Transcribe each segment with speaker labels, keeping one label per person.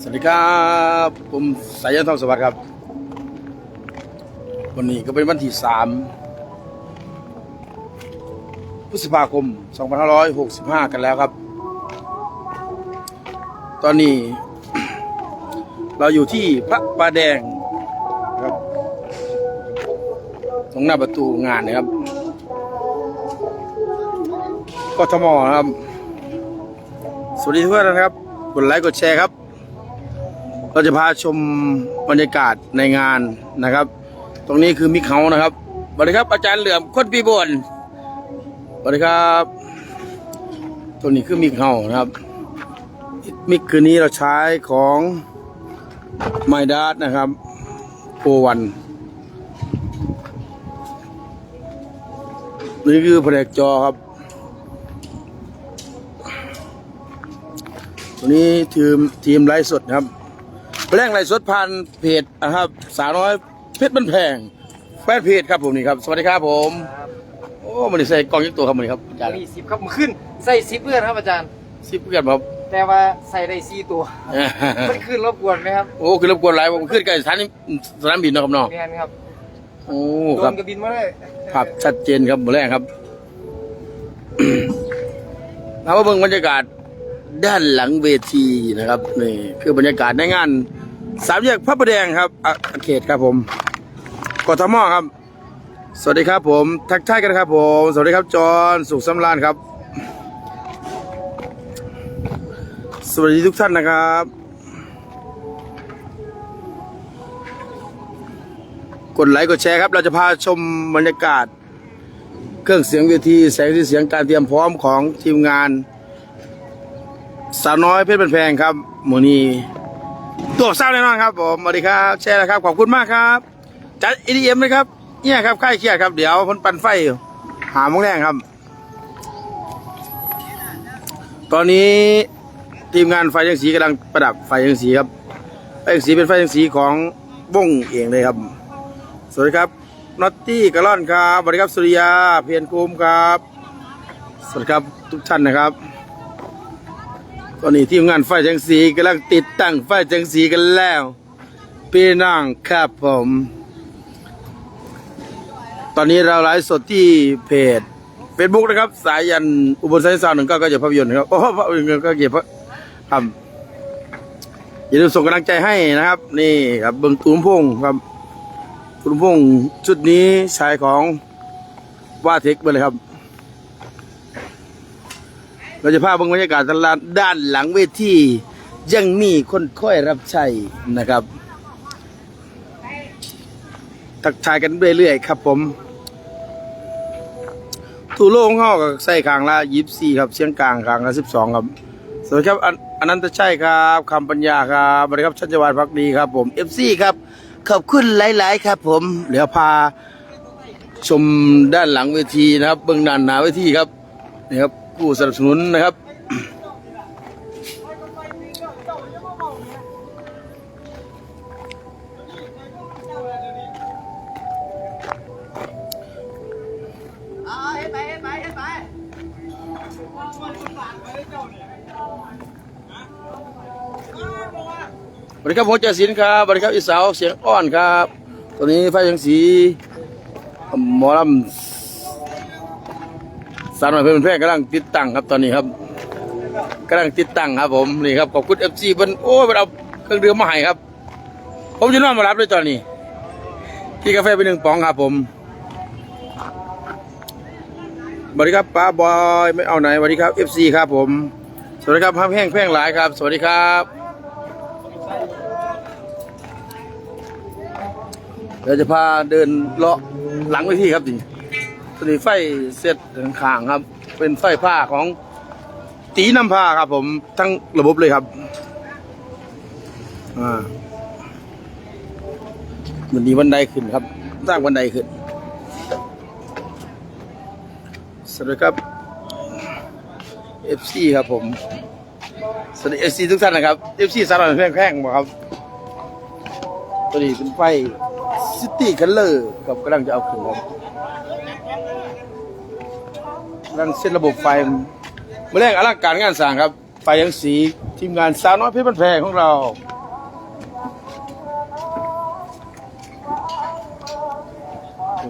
Speaker 1: สวัสดีครับ ผมสายยันทองสวัสดิ์ครับ วันนี้ก็เป็นวันที่สามพฤษภาคม 2565 กันแล้วครับ ตอนนี้ เราอยู่ที่พระประแดงครับ ตรงหน้าประตูงานนะครับกทมนะครับ สวัสดีทุกท่านนะครับ กดไลค์กดแชร์ครับ เราจะพาชมบรรยากาศในงานนะครับ ตรงนี้คือมิกเฮานะครับสวัสดีครับอาจารย์เหลื่อมคนปีบนสวัสดีครับตรงนี้คือมิกเฮานะครับ มิกคืนนี้เราใช้ของไมดาร์นะครับโอวันนี่คือแผนกจอครับ ตัวนี้ทีมทีมไลฟ์สดครับ แรงไลฟ์สดผ่านเพจนะครับสาวน้อยเพชรบันแพงแฟนเพจครับผมนี่ครับสวัสดีครับผม โอ้มันได้ใส่กล่องยักตัวครับมันนี่ครับอาจารย์
Speaker 2: นี่สิบครับมันขึ้นใส่สิบเพื่อนครับอาจารย์
Speaker 1: ซิปเพื่อนครับ
Speaker 2: แต่ว่าใส่ได้สี่ตัว มันขึ้นรบกวนไหมครับ
Speaker 1: โอ้คือรบกวนหลายผมขึ้นใกล้สถานีสนามบินเนาะครับเน้อง
Speaker 2: เนียนครับ
Speaker 1: โอ้
Speaker 2: โด
Speaker 1: ครับ
Speaker 2: นกระบินมาเลย
Speaker 1: ภาพชัดเจนครับหมดแรกครับ เอาว่าเบิ่งบรรยากาศด้านหลังเวทีนะครับนี่คือบรรยากาศในงาน สามแยกพระประแดงครับอะเขตครับผมกทมครับ สวัสดีครับผม ทักทายกันครับผม สวัสดีครับจอห์นสุขสำราญครับ สวัสดีทุกท่านนะครับกดไลค์กดแชร์ครับ เราจะพาชมบรรยากาศ เครื่องเสียงเวทีแสงสีเสียงการเตรียมพร้อมของทีมงาน สาวน้อยเพชรบันแพงครับหมูนี ตัวเศร้าแน่นอนครับผมสวัสดีครับแชร์นะครับขอบคุณมากครับจัด EDM เลยครับเนี่ยครับค่ายเครียดครับเดี๋ยวคนปันไฟหาโมงแรงครับ ตอนนี้ทีมงานไฟยังสีกำลังประดับไฟยังสีครับไฟยังสีเป็นไฟยังสีของวงเองเลยครับ สวัสดีครับน็อตตี้กระล่อนครับสวัสดีครับสุริยาเพียรกุมครับ สวัสดีครับทุกท่านนะครับ ตอนนี้ทีมงานไฟจังสีกำลังติดตั้งไฟจังสีกันแล้ว พี่น้องครับผม ตอนนี้เราไลฟ์สดที่เพจเฟซบุ๊กนะครับ สายยันอุบลไซสายสาวหนึ่งก็ก็จะภาพยนตร์ครับโอ้ภาพยนตร์ก็เก็บครับอย่าลืมส่งกำลังใจให้นะครับ นี่ครับเบิ้งตูมพงครับคุณพงษ์ชุดนี้ชายของว่าเทคไปเลยครับ เราจะพาเบิ่งบรรยากาศตลาดด้านหลังเวทียังมีคนค่อยรับใช้นะครับ ทักทายกันเรื่อยๆครับผมทูโลของเขาก็ใส่คางละยิบสี่ครับเชียงกลางคางละสิบสองครับสวัสดีครับอันอนันตชัยครับคำปัญญาครับสวัสดีครับชัชวานพักดีครับผมเอฟซีครับขอบคุณหลาย ๆ ครับผมเดี๋ยวพาชมด้านหลังเวทีนะครับ เบื้องด้านหน้าเวทีครับนี่ครับ ผู้สนับสนุนนะครับ สวัสดีครับผมเจสินครับ สวัสดีครับอีสาวเสียงอ้อนครับตัวนี้ไฟยังสี หมอลำ สารหน่อยเพื่อนแพร่กำลังติดตั้งครับตอนนี้ครับกำลังติดตั้งครับ ผมนี่ครับขอบคุณเอฟซีเพิ่นโอ้เพิ่นเอาเครื่องดื่มมาให้ครับ ผมจะนอนมารับเลยตอนนี้กินกาแฟไปหนึ่งป๋องครับผมสวัสดีครับป้าบอยไม่เอาไหนสวัสดีครับเอฟซีครับผม สวัสดีครับห้ามแห้งแพ่งหลายครับ สวัสดีครับเราจะพาเดินเลาะหลังไปที่ครับนี่ตอ นนี้ไฟเสร็จข้างครับ เป็นไฟผ้าของตีน้ำผ้าครับ ผมทั้งระบบเลยครับอ่ามันมีบันไดขึ้นครับสร้างบันไดขึ้นสวัสดีครับ FC ครับผมสวัสดี FC ทุกท่านนะครับ FC สารพัดแพร่งๆบ่ครับตัวนี้เป็นไฟซิตี้คัลเลอร์ครับกำลังจะเอาขึ้นครับ กำลังเซตระบบไฟเมื่อแรกอลังการงานสร้างครับ ไฟยังสีทีมงานสาวน้อยเพชรบันแพงของเรา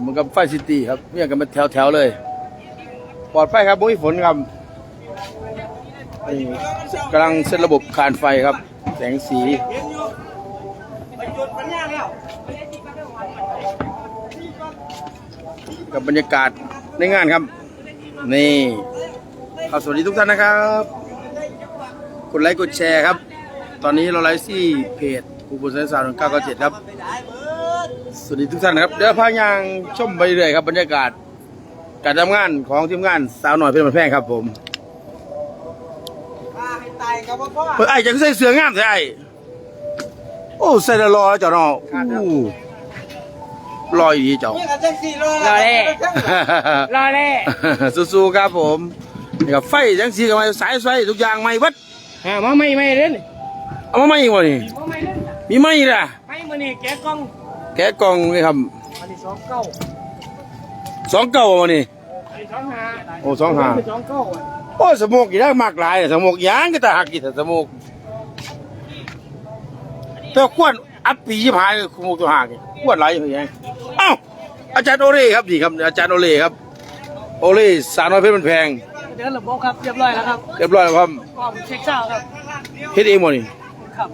Speaker 1: เหมือนกับไฟซิตี้ครับเนี่ยกันเป็นแถวๆเลย ปลอดภัยครับไม่มีฝนครับนี่กำลังเซตระบบคานไฟครับ แสงสีกับบรรยากาศในงานครับ นี่ครับสวัสดีทุกท่านนะครับ กดไลค์กดแชร์ครับ ตอนนี้เราไลฟ์ที่เพจกูบุญสายสาวหนึ่งเก้าเก้าเจ็ดครับ สวัสดีทุกท่านนะครับ เดี๋ยวพายางชมไปเรื่อยครับบรรยากาศ การทำงานของทีมงานสาวหน่อยเพชรบันแพงครับผม
Speaker 2: ตายกับพ่อ
Speaker 1: ไอ้จะใส่เสื้องามใส่ไอ้โอ้ใส่ล้วรอแล้วจ้าเนาะอู้ รอดีเจ้า
Speaker 2: นี่กันจังสี่รอ
Speaker 3: รอเล่รอเล่
Speaker 1: สู้ๆครับผมนี่กับไฟจังสีกับไม้สายไฟทุกอย่างไม่วัด
Speaker 3: หามาไม่ไม่เล่น
Speaker 1: เอามาไม่วะนี่
Speaker 3: มาไม่เล่น
Speaker 1: มีไม่ล่ะ
Speaker 3: ไม่มือนี่แกะกล้อง
Speaker 1: แกะกล่องนี่ครับ
Speaker 3: อันนี้สองเก้า
Speaker 1: สองเก้าวะนี่
Speaker 3: อันนี้สองห้า
Speaker 1: โอ้สองห้า
Speaker 3: สองเก้าอะ
Speaker 1: โอ้สมกอีกแล้วมากหลายสมกยางก็ตาหักกี่สมกแต่ควร อัดปียี่หายคุมกตัวหักควรหลายอย่างไงเอ้าอาจารย์โอเล่ครับนี่ครับอาจารย์โอเล่ครับโอเล่สาวน้อยเพชรมันแพง
Speaker 3: เดินระบบครับเรียบร้อยแล้วครับ
Speaker 1: เรียบร้อยแล้วครับ
Speaker 3: กล้องเช็คเช้าครับ
Speaker 1: เฮ็ดเองหมดนี่
Speaker 3: ครับ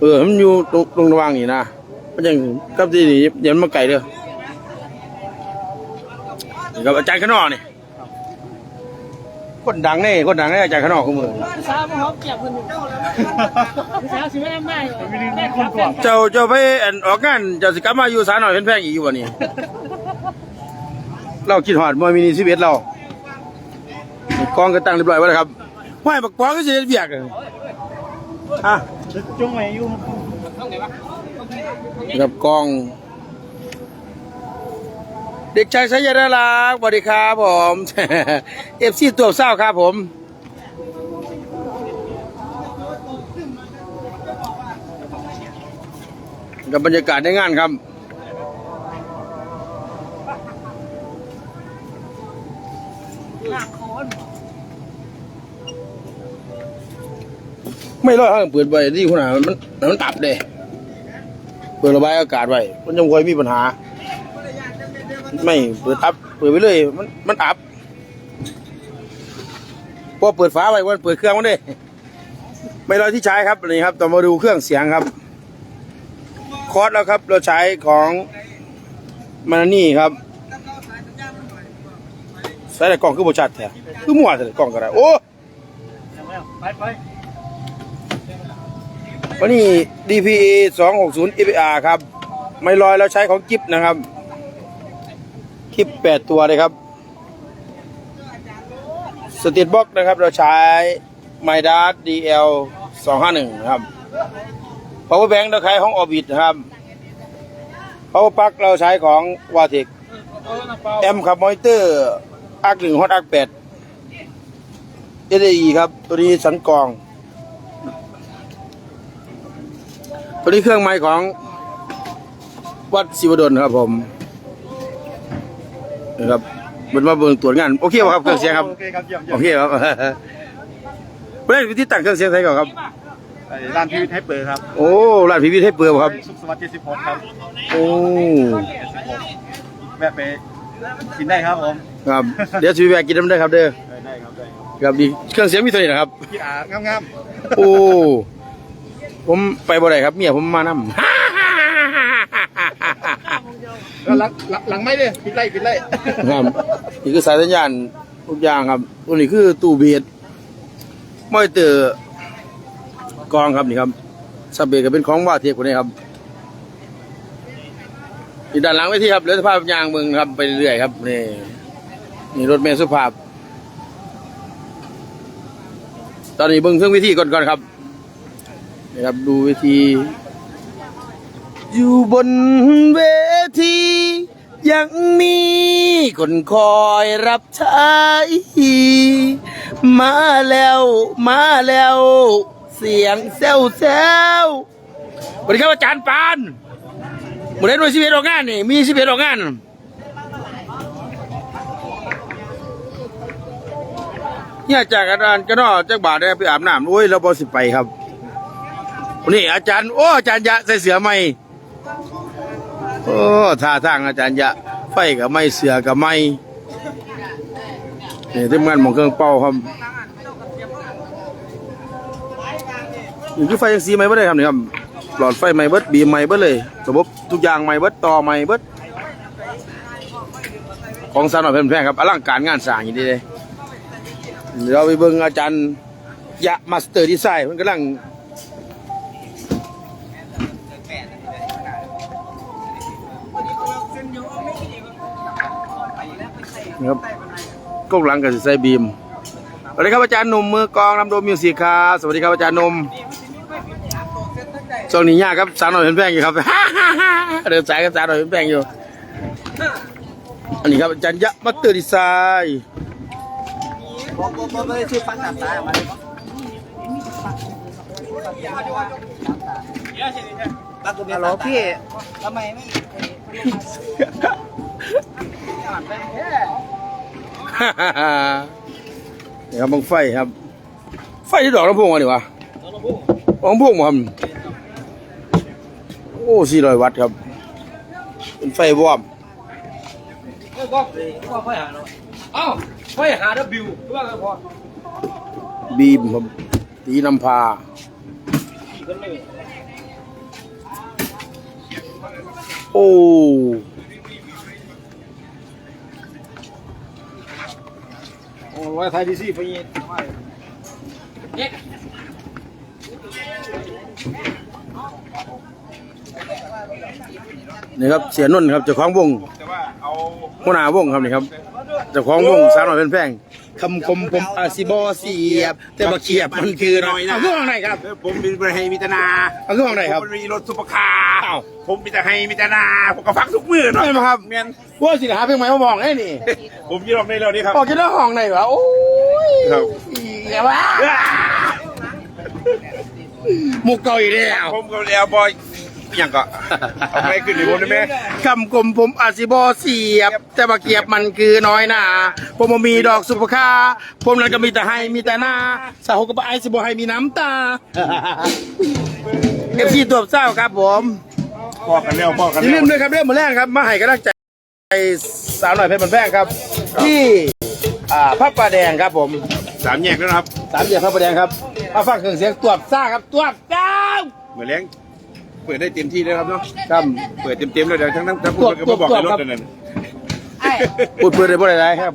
Speaker 1: เออมันอยู่ตรงตรงระหว่างนี่นะมันยังกับที่นี่อยันมาไกลเด้อนี่ครับอาจารย์ข้างนอกนี่ คนดังแน่คนดังแน่อาจารย์ข้างนอกของมือ
Speaker 3: พี่สาวมาหอมเกียบคนหนึ่งพี่สาวสิไม่ได้ไม่แม่ครับแม่ครับ
Speaker 1: เจ้าเจ้าไปอันออกงานเจ้าสิกลับมาอยู่สาหน่อยเป็นแพงอีกอยู่วะนี่เราคิดหอดมวยมินิสิบเอ็ดเรากองก็ตั้งเรียบร้อยไว้แล้วครับห้อยบักปองก็จะเฮ็ดเบียกอะอะ
Speaker 3: จุงไว้อยู่
Speaker 1: นี่ครับกอง เด็กชายชัยนารักสวัสดีครับผมเอฟซีตัวเศร้าครับผมกับบรรยากาศในงานครับไม่รอดทาเปิดไว้ที่คุณอามันมันมันตับเลยเปิดระบายอากาศไว้มันยังคอยมีปัญหา ไม่เปิดตับเปิดไปเลยมันมันอับพอเปิดฝาไว้วันเปิดเครื่องมันเด้ไม่รอที่ใช้ครับนี่ครับต่อมาดูเครื่องเสียงครับคอร์สแล้วครับ เราใช้ของมานานี่ครับใส่แต่กล่องคือโบชัดแท้คือมั่วแต่กล่องก็ได้โอ้วันนี้ DPA 260 EPR ครับ ไม่ลอยแล้วใช้ของกิฟนะครับ กิฟ8ตัวเลยครับ สติดบ็อกนะครับ เราใช้ m y d a s DL 251นะครับ Power Bank เราใช้ของ Orbit นะครับ Power Plug เราใช้ของ w a t e c แอมครับมอนิเตอร์อักหนึ่งฮอตอักแปด SAE ครับ ตัวนี้สันกอง ตัวนี้เครื่องไม้ของวัดศิวดลครับผม นะครับมันมาเบิ่งตรวจงานโอเคป่ะครับเครื่องเสียงครับ
Speaker 2: โอเคครับเยี่ยม
Speaker 1: โอเคครับเพื่อนวิธีตั้งเครื่องเสียงไทยก่อนครับ
Speaker 2: ไอ้ร้านพีวิทย์ให้เปิดครับ
Speaker 1: โอ้ร้านพีวีให้เปิดบ่ครับ
Speaker 2: สุขสวัสดิ์76ครับ
Speaker 1: โอ้
Speaker 2: แวะไปกินได้ครับผม
Speaker 1: ครับเดี๋ยวชีวิตแวะกินน้ำได้ครับเด้อ
Speaker 2: ได้ครับได้ครับ
Speaker 1: ครับดีเครื่องเสียงมีเท่าไหร่นะครับ
Speaker 2: พี่อางาม
Speaker 1: โอ้ผมไปบ่ได้ครับเมียผมมานำ
Speaker 2: ๆแล้ว หลังหลังหลังไม่เลยปิดไล่ปิดไล่
Speaker 1: ครับนี่คือสายสัญญาณทุกอย่างครับตัวนี้คือตู้เบียดมอยเตอร์กองครับนี่ครับสับเบรกก็เป็นของว่าเทียบคนนี้ครับอีกด้านหลังไว้ที่ครับเรือสภาพยางเมืองครับไปเรื่อยครับนี่นี่รถเมล์สุภาพ ตอนนี้เบิ่งเครื่องวิธีก่อนก่อนครับนี่ครับดูวิธี อยู่บนเวทียังมีคนคอยรับใช้มาแล้วมาแล้ว เสียงแซวแซวสวัสดีครับอาจารย์ปานหมดได้ด้วยสิบเอ็ดออกงานนี่มีสิบเอ็ดออกงานเนี่ยจากอาจารย์ก็นอจากบาทได้ไปอาบน้ำโอ้ยเราบอสิไปครับนี่อาจารย์โอ้อาจารย์ยะใส่เสือไหม่ โอ้ท่าทางอาจารย์ยะไฟกับไม่เสือกับไม่เนี่ยทีมงานมองเครื่องเป่าครับนี่คือไฟยังสีไหมเบิดเลยครับนี่ครับ หลอดไฟไหมเบิดบีไหมเบิดเลยระบทุกอย่างไหมเบิดต่อไหมเบิดของสาวหน่อยแพงๆครับอลังการงานสร้างอย่างนี้เลยเดี๋ยวเราไปเบิ่งอาจารย์ยะมาสเตอร์ดีไซน์มันกำลัง นะครับกล้องหลังกับสิใส่บีมสวัสดีครับอาจารย์หนุ่มมือกองลำโดมิวสิกครับสวัสดีครับอาจารย์หนุ่มช่วงนี้ยากครับสาวหน่อยเป็นแป้งอยู่ครับเดินสายกับสาวหน่อยเป็นแป้งอยู่ อันนี้ครับอาจารย์ยะมาสเตอร์ดีไซน์
Speaker 2: บอกบอกบอกไม่ได้ชื่อฟันตัดสายออกมาเลยฮัลโหลพี่ทำไมไม่
Speaker 1: นี่ครับบังไฟครับ ไฟที่ดอกลำโพงวะนี่วะดอกลำโพงมั้งโอ้สี่ร้อยวัตต์ครับ เป็นไฟวอร์ม
Speaker 2: ก็ก็ค่อยหาเนาะเอ้าค่อยหาดับบิวด้วยกันพอ
Speaker 1: บีมครับตีนำพาโอ้
Speaker 2: โอ้ร้อยไทยดีซี่ไปยิ นเนี่ย
Speaker 1: นี่ครับเสียนุ่นครับเจ้าของวงหัวหน้าวงครับนี่ครับเจ้าของวงสาวน้อยเป็นแพงคำคมผมอาซิบอเสียบ แต่มาเขียบมันคือน้อยนะเอาเครื่องไหนครับ
Speaker 4: ผมมีประเฮมิตนา
Speaker 1: เอาเครื่องไหนครับ
Speaker 4: ผมมีรถซุปเปอร์คาร์ผมมีแต่ให้มิตนาผมก็ฟังทุกมือเนาะ
Speaker 1: ใช่ไหมครับ
Speaker 4: เมียน
Speaker 1: ว่าสิหาเพลงใหม่มามองได้นี่
Speaker 4: ผมยืนรอบในเรานี่ครับ
Speaker 1: ออกจากห้องไหนวะโอ้ย
Speaker 4: ครับ
Speaker 1: เหี้ยวะมุกเก่าอีกแล้ว
Speaker 4: ผมกับแอลบอย อย่างก็ เอาไปขึ้นในผมได้ไหม
Speaker 1: คำกลมผมอาซิบอเสียบ แต่มาเกียบมันคือน้อยหนาผมบ่มีดอกสุภคาผมนั้นก็มีแต่ให้มีแต่หน้าสาวก็บ่ไอซิบอให้มีน้ำตาเอฟซีตัวเศร้าครับผม
Speaker 4: พอกันแล้วพอกัน
Speaker 1: อย่าลื
Speaker 4: แล้ว
Speaker 1: มด้วยครับเรื่องมาแรกครับ มาให้กำลังใจสาวหน่อยเพชรบันแพงครับ ที่อ่าพระประแดงครับผม
Speaker 4: สามแยกแล้วนะครับ
Speaker 1: สามเหลี่ยมพระประแดงครับมาฟังเครื่องเสียงตวบซ่าครับตวบซ่า
Speaker 4: เหมือนเลี้ยง เปิดได้เต็มที่แล้วครับเนาะ
Speaker 1: ครับ
Speaker 4: เปิดเต็มๆเลยเดี๋ยวทั้งทั้งทั้งพูดก็มาบอกในรถนั่น
Speaker 1: พูดเปิดได้บ่ได้ไรครับ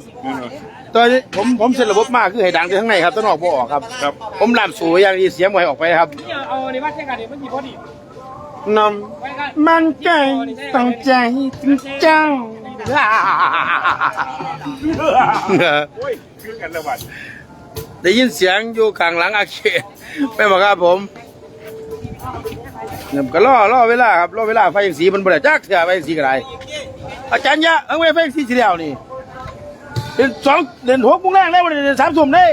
Speaker 1: ตอนนี้ผมผมเสร็จระบบมากคือให้ดังไปข้างในครับต้นออกบ่ออกครับ
Speaker 4: ครับ
Speaker 1: ผมลามสูอย่างดีเสียงไว้ออกไปครับ
Speaker 3: เอาในวัดแค่กันเนี่ยมันกี่พอดี
Speaker 1: นำมันใจต้องใจจริงจัง
Speaker 4: โอ้ยคือกันละวัน
Speaker 1: ได้ยินเสียงอยู่ข้างหลังอาเขตไม่บอกครับผม เนี่ยก็ล่อล่อเวลาครับล่อเวลาไฟสีมันบ่ได้จักเถื่อไฟสีกระไรอาจารย์ยะเอาไว้ไฟสีสีเดียวนี่เดือนสองเดือนหกโมงแรกได้บ่ได้เดือนสามทุ่มได้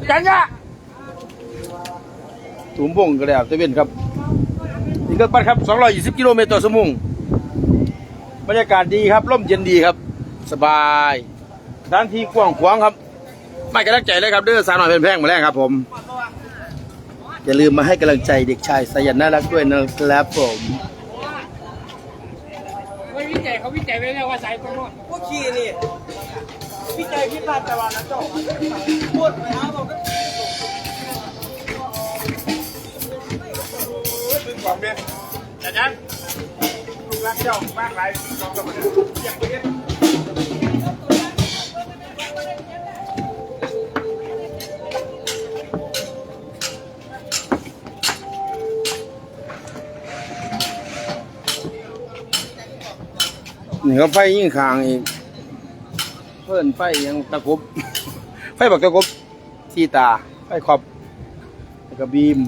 Speaker 1: อาจารย์ยะถุงพงก็แล้วเตเว่นครับนี่ก็ปัดครับ220กิโลเมตรต่อชั่วโมงบรรยากาศดีครับร่มเย็นดีครับ สบายสถานที่กว้างขวางครับ ไม่กำลังใจเลยครับเด้อสาวหน่อยเป็นแพงมาแล้วครับผม อย่าลืมมาให้กำลังใจเด็กชายสายันน่ารักด้วยนะครับผม
Speaker 3: ไม่วิจัยเขาวิจัยไว้แล้วว่าสายตรงโน้น
Speaker 2: พวกขี้นี่พี่ใจพี่พลาดแต่วันนั้นจบพูดไปนะบอกก็
Speaker 4: ซึ่งความเนี่ยแต่นั้นลูกรักเจ้ามากหลายสองกับมันอย่างนี้
Speaker 1: นี่ก็ไฟยิ่งคางอีก เพิ่นไฟยังตะกบ ไฟบักตะกบที่ตา ไฟขอบแล้วก็บีม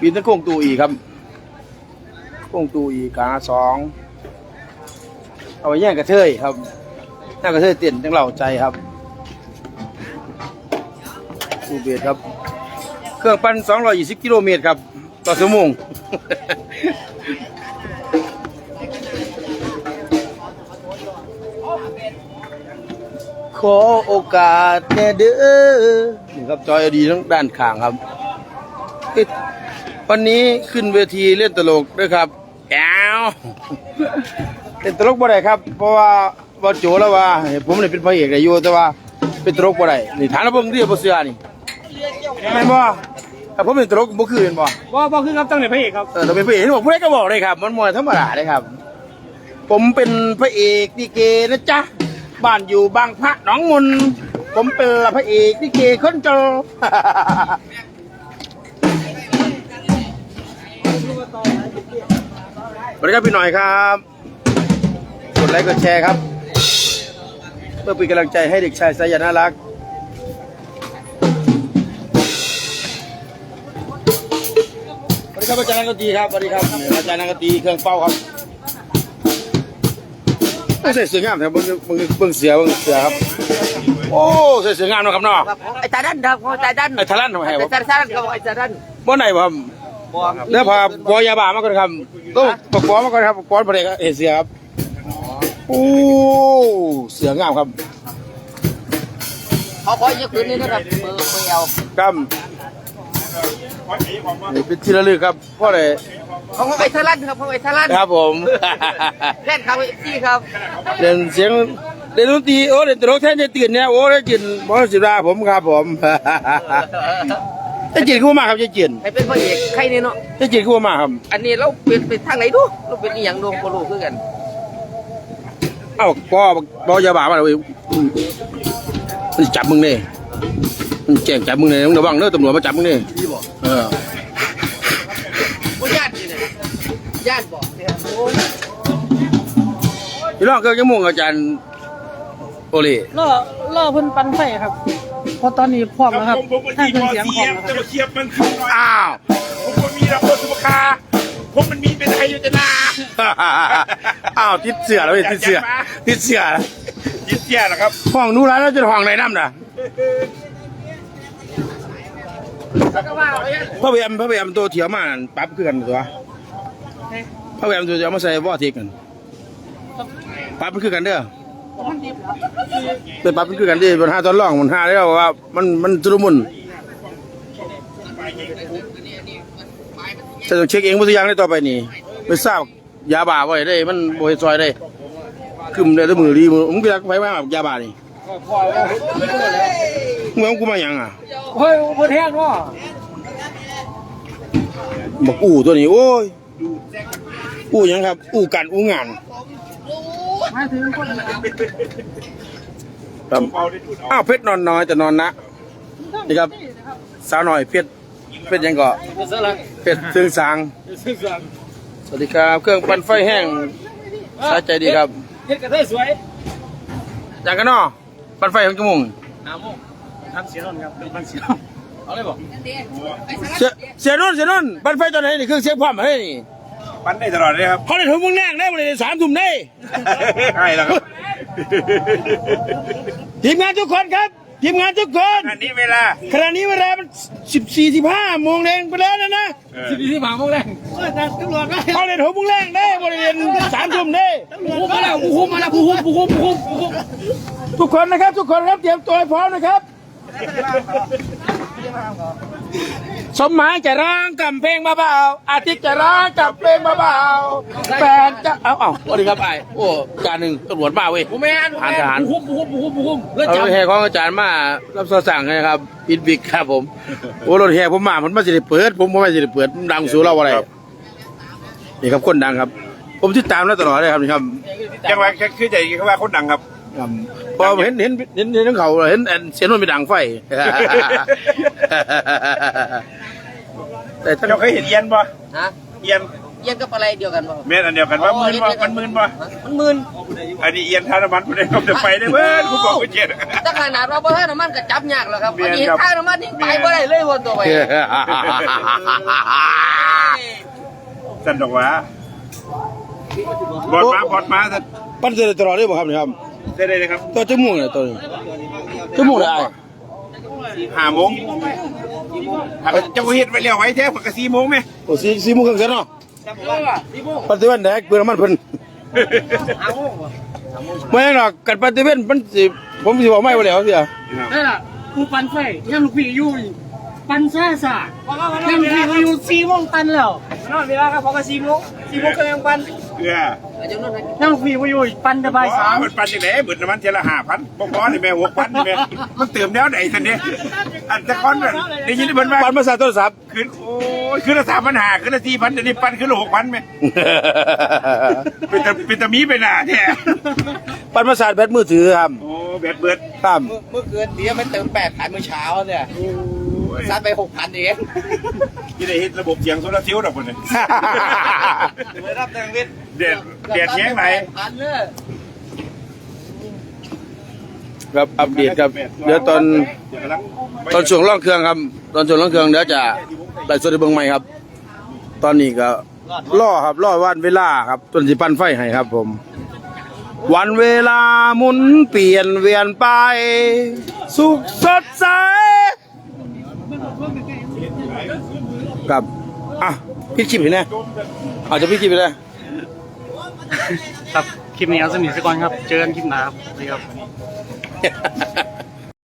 Speaker 1: บีมตะโค้งตูอีกครับโค้งตูอีกกาสองเอาไว้แย่งกระเทยครับแย่งกระเทยเต้นจังเหล่าใจครับตูเบียดครับ เครื่องปั้น220 กิโลเมตรครับ ต่อชั่วโมง ขอโอกาสแน่เด้อนี่ครับจอยดีทั้งด้านข้างครับเอ๊ะวันนี้ขึ้นเวทีเล่นตลกด้วยครับแอวเล่นตลกบ่ได้ครับ เพราะว่าบอโจแล้วว่าให้ผมนี่เป็นพระเอกได้อยู่แต่ว่าเป็นตลกบ่ได้นี่ฐานเบิ่งที่บ่เสือนี่แม่นบ่ถ้าผมเป็นตลกบ่คือแม่นบ่
Speaker 3: บ่บ่คือครับต้องเป็นพระเอกครับ
Speaker 1: เออเราเป็นพระเอกที่บอกผู้ใดก็บอกเลยครับ มันมวยธรรมดาเลยครับ ผมเป็นพระเอกดีเกนะจ๊ะ บ้านอยู่บางพระหนองมนผมเป็นพระเอกดีเกคนจนสวัสดีครับพี่หน่อยครับ กดไลค์กดแชร์ครับ เพื่อเป็นกำลังใจให้เด็กชายสายน่ารักสวัสดีครับอาจารย์นักดนตรีครับสวัสดีครับอาจารย์นักดนตรีเครื่องเป่าครับ โอ้ใส่เสื้องามครับเบิ่งเบิ่งเบิ่งเสือเบิ่งเสือครับ โอ้ใส่เสื้องามเนาะครับเนาะ
Speaker 5: ไอ้ตาดันครับไอ้ตาดัน
Speaker 1: ไอ้ทะลันทำไมครับไอ้
Speaker 5: ตาดันครับไอ้ตาดัน
Speaker 1: บ่ไหนบ่ครับแล้วพาปอยาบ้ามาก่อนครับต้องปปอมาก่อนครับปอนบ่ได้ครับเอเสือครับโอ้เสืองามครับ
Speaker 5: เขาขออีกคืนนี้นะครับเบอร์เบอร์เอา
Speaker 1: ครับนี่เป็นที่ระลึกครับพ่อได้
Speaker 5: ของไอ้ตาดันครับของไอ้ตาดัน
Speaker 1: ครับผม
Speaker 5: แล่นครับไอ้พี่ครับ
Speaker 1: เล่นเสียงเล่นดนตรีโอ้เล่นตลกแทนจะตื่นเนี่ยโอ้ได้จินบอสสิดาผมครับผมจะจินขึ้นมาครับจะจิน
Speaker 5: ไอ้เป็นพระเอกใครเนี่ยเนาะ
Speaker 1: จะจินขึ้นมาครับ
Speaker 5: อันนี้เราเป็นเป็นทางไหนดูเราเป็นอีหยังดูบ่รู้คือกัน
Speaker 1: เอ้าพ่อพ่อยาบ้ามาเลยอืมมันจับมึงเนี่ยมันแจ้งจับมึงเนี่ยมึงระวังเด้อตำรวจมาจับมึงเนี่ยเออ พี่น้องเคยจะมุ่งอาจารย์โอเล่
Speaker 3: ล่อล่อเพิ่นปันไฟครับเพราะตอนนี้พร้อมแล้วครับ
Speaker 4: ผมผม
Speaker 3: ถ้า
Speaker 4: ที่
Speaker 3: เครื่
Speaker 4: บ
Speaker 3: อง
Speaker 4: อ
Speaker 3: เสียง
Speaker 4: เสี
Speaker 3: พร้อมแล้วครับ
Speaker 4: ยบจะมาเสียบมันเข้าหน่อย
Speaker 1: อ้าว
Speaker 4: ผมก็มีรับรถสุภคาผมมันมีเป็นไทยอยู่จะนา
Speaker 1: อ้าวติดเสือแล้วเว้ยติดเสือติดเสือ
Speaker 4: ยิดเสียนะครับ
Speaker 1: ห้องนู้นแล้วจะห้องไหนน้ำน่ะ
Speaker 5: แล้วก็ว่าเอาอย่าง
Speaker 1: พระเวียมพระเวียมตัวเถียวมาปรับคือกันตัวพระเวียมตัวเถียวมาใส่วอเทกกัน ปรับมันคือกันเด้อเป็นปรับมันคือกันเด้มันห้าตอนร่องมันห้าได้แล้วว่า มันมันจุลมุนจะต้องเช็คเองพุทธอย่างได้ต่อไปนี่ไม่ทราบยาบ้าไว้ได้ มันโบยซอยได้คึมได้ด้วยมือดีมือผมก็อยากไปมาแบบยาบ้านี่เมื่อกูมาหยังอะ
Speaker 3: โอ้ยเพิ่นแห้งเนาะ
Speaker 1: บอกอู่ตัวนี้โอ้ยอู่หยังครับ อู่กันอู่งาน
Speaker 3: ห มายถึงคน
Speaker 1: ครับ
Speaker 4: เอาได้ทุนเอา
Speaker 1: อ้าวเพชรนอนน้อยแต่นอนนะนี่ครับสาวหน่อยเพชรเพชรหยังเกาะเพชรซึ่งสางสวัสดีครับเครื่องปั่นไฟแห้งสาใจดีครับ
Speaker 3: เฮ็ดกระเทยสวย
Speaker 1: อย่างกันเนาะปั่นไฟของจมูก
Speaker 3: น้ำมุกทำเสียนนครับเป็นพันเสียนเอาเลยบ่
Speaker 1: เสียเสียนุ่นเสียนุ่นปั่นไฟตอนไหนนี่เครื่องเสียงพร้อมมาเลยนี่
Speaker 4: ปั้นได้ตลอดเลยครับ
Speaker 1: เขาได้ถุงมึงแรงได้บริเวณสามทุ่มได้
Speaker 4: ใช่แล้วครับ
Speaker 1: ทีมงานทุกคนครับทีมงานทุกคน
Speaker 4: อันนี้เวลา
Speaker 1: ขณะนี้เวลามันสิบสี่สิบห้าโมงแรงไปแล้วนะนะ
Speaker 4: เออ
Speaker 3: สิบสี่หมาโมงแรงเออแต่ตำรวจมา
Speaker 1: เขาเล่นหัวมุงแรงได้บริเวณสามทุ่มได้
Speaker 3: ผู้คุมมาแล้วผู้คุมมาแล้วผู้คุมผู้คุมผู้คุมผู้คุม
Speaker 1: ทุกคนนะครับ ทุกคนครับเตรียมตัวให้พร้อมนะครับ สมหมายจะร้องกับเพลงเบาๆอาทิตย์จะร้องกับเพลงเบาๆแฟนจะเอาเอาสวัสดีครับไอ้โอ้จานหนึ่งตำรวจมาเว้ย
Speaker 3: ผู้แม่นผู้แม่นผู้คุมผู้คุมผู้คุมผู้คุมเลิก
Speaker 1: เอา
Speaker 3: จั
Speaker 1: ร
Speaker 3: บ
Speaker 1: ถแห่ของอาจารย์มารับสอสั่งให้ครับปิดบิกครับผมโอ้รถแห่ผมมามันไม่ได้เปิด ผมไม่ได้เปิดมันดังสู่เราอะไรนี่ครับคนดังครับ ผมติดตามแล้วตลอดเลยครับนี่ครับ
Speaker 4: จังหวะคือใจเขาว่าคนดังครับ
Speaker 1: ครับ พอเห็นเห็นเห็นเห็นทั้งเขาเห็นอันเสียงนนไปดังไฟแต่ทั้ง
Speaker 4: เจ้าเคยเห็นเอียนป่ะ
Speaker 5: ฮะ
Speaker 4: เอียน
Speaker 5: เอียงกับอะไรเดียวกันบ่
Speaker 4: เม็ดอันเดียวกันว่ามืนป่ะมันมืนป่ะ
Speaker 5: มันมึน
Speaker 4: อันนี้เอียนทาน้ำมันไม่ได้ครับจะไปได้เบิ้ลคุณบอกไม่เจ็ด
Speaker 5: ถ้าขนาดเราบ่ให้น้ำมันก็จับยากแล้วครับ
Speaker 4: เมี
Speaker 5: อั
Speaker 4: ย
Speaker 5: น
Speaker 4: น
Speaker 5: นี้
Speaker 4: ครับ
Speaker 5: ค่าน้ำมันนี่ไปบ่ได้เลยวนตัวไป
Speaker 4: สันดอกว่าบอดมาบอดมาจะ
Speaker 1: ปั้นเสร็จตลอดเลยบ่ครับนี่ครับ
Speaker 4: ได้เลยครับ
Speaker 1: ตัวจมูกเนี่ยตัวนี้จมูกเลยไอ้
Speaker 4: ห้าโมงเจ้าเฮ็ดไว้แล้วไว้แท้กะสี่โมงไหม
Speaker 1: โอ้สีสีโมุกเครื่องเสร็จเนาะปฏิวัติแดกเปลือกน้ำมันเพิ่นไม่หรอกกันปฏิเวทมันสิผมสิบอกไม่ว่าแล้วเสีย
Speaker 3: นั่นแหละกูปันไฟยังลูกพี่อยู่นี่ปันซ่าซ่ายังลูกพี่เขาอยู่สี่โมงปันแล้ว
Speaker 2: นอนเวลาครับพอกันสี่โมงสี่โมงก็ยังปัน
Speaker 4: เพื่อ
Speaker 5: อาจจะนั่นนะ
Speaker 3: ยังลูกพี่เขาอยู่ปันจะบ่ายสาม
Speaker 4: มันปันจังไหนเบิดน้ำมันเทละห้าพันบ่พอนี่แม่หกพันนี่แม่มันเติมแล้วไหนทันนี้อันแต่ก่อนน่ะได้ยินเพิ่นว่า
Speaker 1: ปันภาษาโทรศัพท์
Speaker 4: คืนโอ้ยคืนละสามพันห้าคืนละสี่พันเดี๋ยวนี้ปันคืนละหกพันไหมเป็นตะเป็นตะมีไปหน้าแท้
Speaker 1: ปันภาษาแบตมือถือครับ
Speaker 4: โอ้แบดเบิด
Speaker 1: ครับ
Speaker 5: เมื่อเมื่อคืนเดียวมันเติมแปดพันเมื่อเช้าเนี่ย
Speaker 4: โอ้ย
Speaker 5: ซัดไปหกพันเอง
Speaker 4: ที่ได้เฮ็ดระบบเสียงโซลาร์เซลล์ดอกพุ่นนี่
Speaker 5: ไปรับแตงวิทย์
Speaker 4: เด็ดเด็ดแย้งไหน
Speaker 5: พันเลย
Speaker 1: ครับอัปเดตครับเดี๋ยวตอน
Speaker 4: เดี๋ยวกำลัง
Speaker 1: ตอนช่วงล่องเครื่องครับ ตอนช่วงล่องเครื่องเดี๋ยวจะไล่สดให้เบิ่งใหม่ครับ ตอนนี้ก็ล่อครับล่อวันเวลาครับต้นสิปันไฟให้ครับ ผม วันเวลาหมุนเปลี่ยนเวียนไป สุขสดใส กับอะพี่คิมเห็นไหมอาจจะพี่คิมไปเลย
Speaker 3: ครับคลิปนี้เอาสนิทสักก่อนครับ เจอกันคลิปหน้าครับสวัสดีครับ